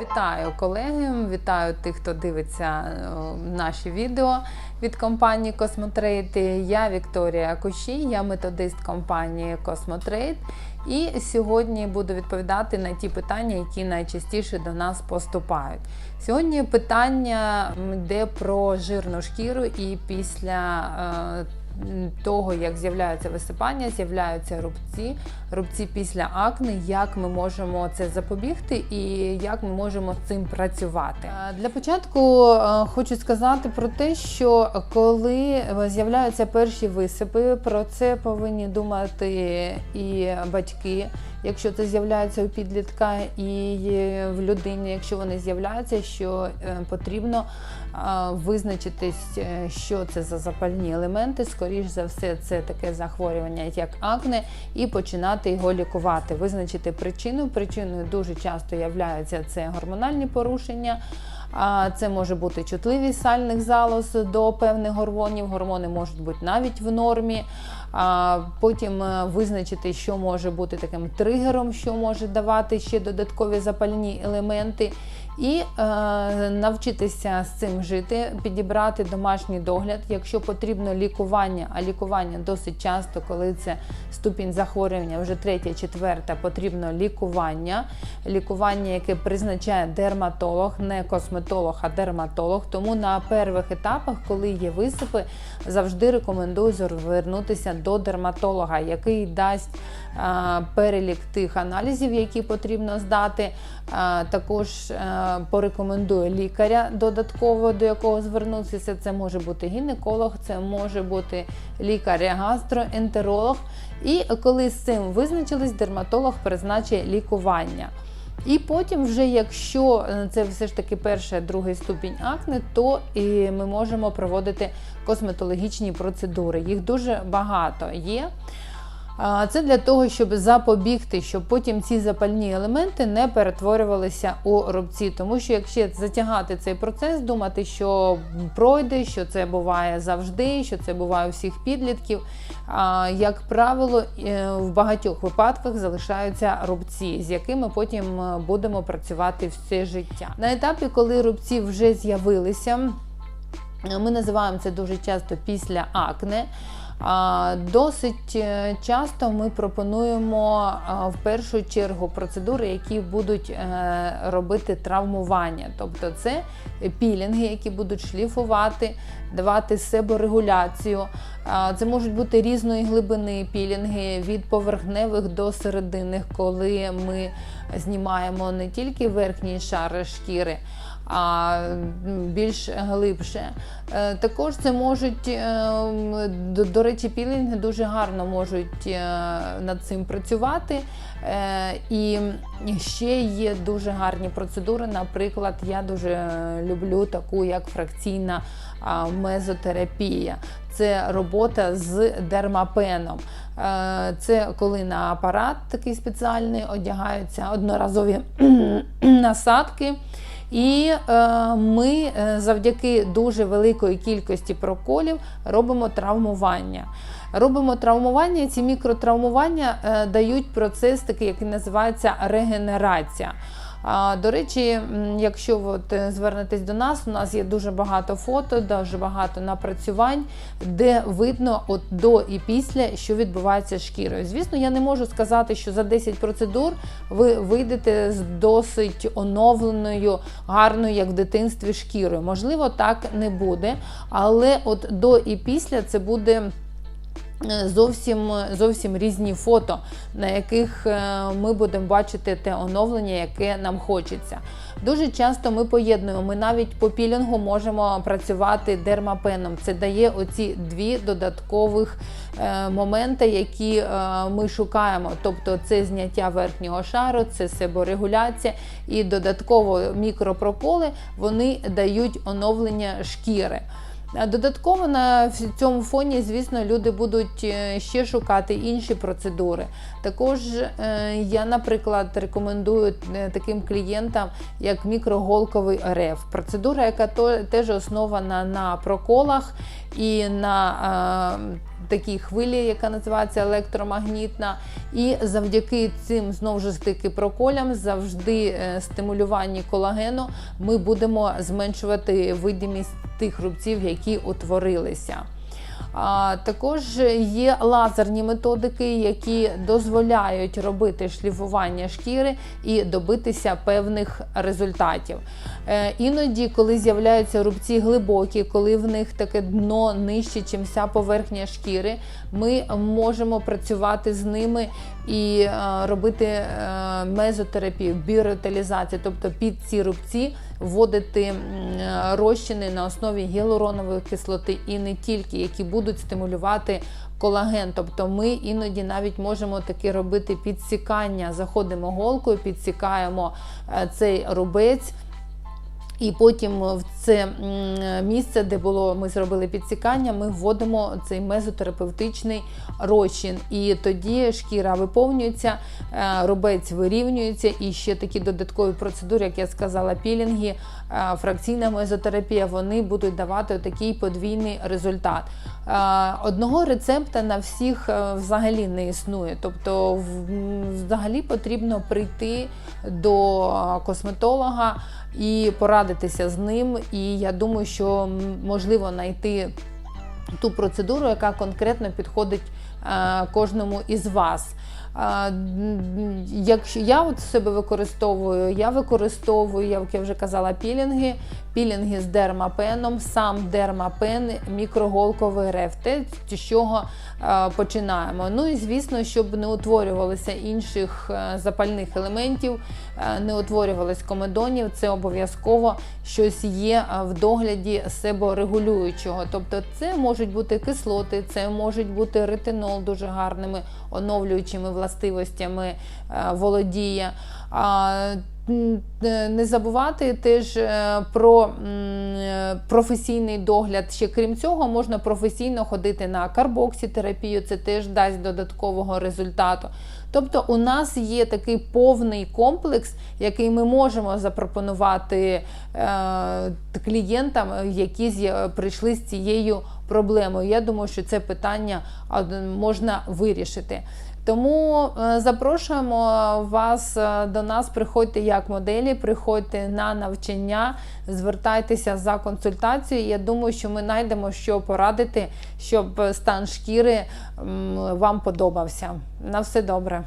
Вітаю колеги, вітаю тих, хто дивиться е, наші відео від компанії Космотрейд. Я Вікторія Кущій, я методист компанії Космотрейд. І сьогодні буду відповідати на ті питання, які найчастіше до нас поступають. Сьогодні питання йде про жирну шкіру і після е, того, як з'являються висипання, з'являються рубці, рубці після акне, як ми можемо це запобігти і як ми можемо з цим працювати. Е, Для початку е, хочу сказати про те, що коли з'являються перші висипи, про це повинні думати і батьки. Якщо це з'являється у підлітка і в людині, якщо вони з'являються, що е, потрібно е, визначитись, е, що це за запальні елементи. Скоріш за все, це таке захворювання, як акне, і починати його лікувати. Визначити причину. Причиною дуже часто являються це гормональні порушення. А Це може бути чутливість сальних залоз до певних гормонів. Гормони можуть бути навіть в нормі. А Потім е, визначити, що може бути таким тригером, що може давати ще додаткові запальні елементи, і е, навчитися з цим жити, підібрати домашній догляд, якщо потрібно лікування, а лікування досить часто, коли це ступінь захворювання, вже третя, четверта, потрібно лікування. Лікування, яке призначає дерматолог, не косметолог, а дерматолог. Тому на перших етапах, коли є висипи, завжди рекомендую звернутися до дерматолога, який дасть а, перелік тих аналізів, які потрібно здати. А, також а, порекомендую лікаря додатково, до якого звернутися. Це може бути гінеколог, це може бути лікар-гастроентеролог. І коли з цим визначились, дерматолог призначить лікування. І потім, вже якщо е, це все ж таки перший, другий ступінь акне, то і ми можемо проводити косметологічні процедури. Їх дуже багато є. Це для того, щоб запобігти, щоб потім ці запальні елементи не перетворювалися у рубці. Тому що якщо затягати цей процес, думати, що пройде, що це буває завжди, що це буває у всіх підлітків, як правило, е, в багатьох випадках залишаються рубці, з якими потім е, будемо працювати все життя. На етапі, коли рубці вже з'явилися, ми називаємо це дуже часто після акне. Досить е, часто ми пропонуємо в першу чергу процедури, які будуть е, робити травмування. Тобто це пілінги, які будуть шліфувати, давати себорегуляцію. Це можуть бути різної глибини пілінги від поверхневих до серединних, коли ми знімаємо не тільки верхній шар шкіри а більш глибше. Е, Також це можуть, е, до, речі, пілінги дуже гарно можуть е, над цим працювати. І ще є дуже гарні процедури. Наприклад, я дуже люблю таку, як фракційна мезотерапія. Це робота з дермапеном. Це коли на апарат такий спеціальний одягаються одноразові насадки. І е, ми е, завдяки дуже великої кількості проколів робимо травмування. Робимо травмування, ці мікротравмування е, дають процес, такий, який називається регенерація. До речі, якщо от е, звернетесь до нас, у нас є дуже багато фото, дуже багато напрацювань, де видно от до і після, що відбувається шкірою. Звісно, я не можу сказати, що за 10 процедур ви вийдете з досить оновленою, гарною, як в дитинстві, шкірою. Можливо, так не буде, але от до і після це буде. Зовсім зовсім різні фото, на яких е, ми будемо бачити те оновлення, яке нам хочеться. Дуже часто ми поєднуємо. Ми навіть по пілінгу можемо працювати дермапеном. Це дає оці дві додаткових е, моменти, які е, ми шукаємо. Тобто це зняття верхнього шару, це себорегуляція і додатково мікропроколи вони дають оновлення шкіри. Додатково на цьому фоні, звісно, люди будуть е, ще шукати інші процедури. Також е, я, наприклад, рекомендую е, таким клієнтам, як мікроголковий РФ. Процедура, яка теж основана на проколах і на такій хвилі, яка називається електромагнітна. І завдяки цим знову ж таки проколям, завжди е, стимулюванні колагену, ми будемо зменшувати видимість тих рубців, які утворилися. Також є лазерні методики, які дозволяють робити шліфування шкіри і добитися певних результатів. Е, іноді, коли з'являються рубці глибокі, коли в них таке дно нижче, ніж вся поверхня шкіри, ми можемо працювати з ними і е, робити е, мезотерапію, біоревіталізацію, тобто під ці рубці вводити розчини на основі гіалуронової кислоти і не тільки, які будуть стимулювати колаген. Тобто ми іноді навіть можемо таки робити підсікання, заходимо голкою, підсікаємо е, цей рубець. І потім в це місце, де було ми зробили підсікання, ми вводимо цей мезотерапевтичний розчин. І тоді шкіра виповнюється, е, рубець вирівнюється. І ще такі додаткові процедури, як я сказала, пілінги, е, фракційна мезотерапія, вони будуть давати такий подвійний результат. Е, Одного рецепта на всіх взагалі не існує. Тобто, взагалі потрібно прийти до косметолога і порадитися з ним. І я думаю, що можливо знайти ту процедуру, яка конкретно підходить е, кожному із вас. Е, Якщо я от себе використовую, я використовую, як я вже казала, пілінги, пілінги з дермапеном, сам дермапен, мікроголковий РФТ, з чого е, починаємо. Ну і звісно, щоб не утворювалося інших е, запальних елементів, е, не утворювалось комедонів, це обов'язково щось є в догляді себорегулюючого. Тобто, це можуть бути кислоти, це можуть бути ретинол дуже гарними оновлюючими властивостями володіє. Е, Не забувати теж е, про е, професійний догляд. Ще крім цього, можна професійно ходити на карбоксітерапію, це теж дасть додаткового результату. Тобто, у нас є такий повний комплекс, який ми можемо запропонувати клієнтам, які прийшли з цією проблемою. Я думаю, що це питання можна вирішити. Тому е, запрошуємо вас е, до нас. Приходьте як моделі, приходьте на навчання, звертайтеся за консультацією. Я думаю, що ми знайдемо, що порадити, щоб стан шкіри вам подобався. На все добре.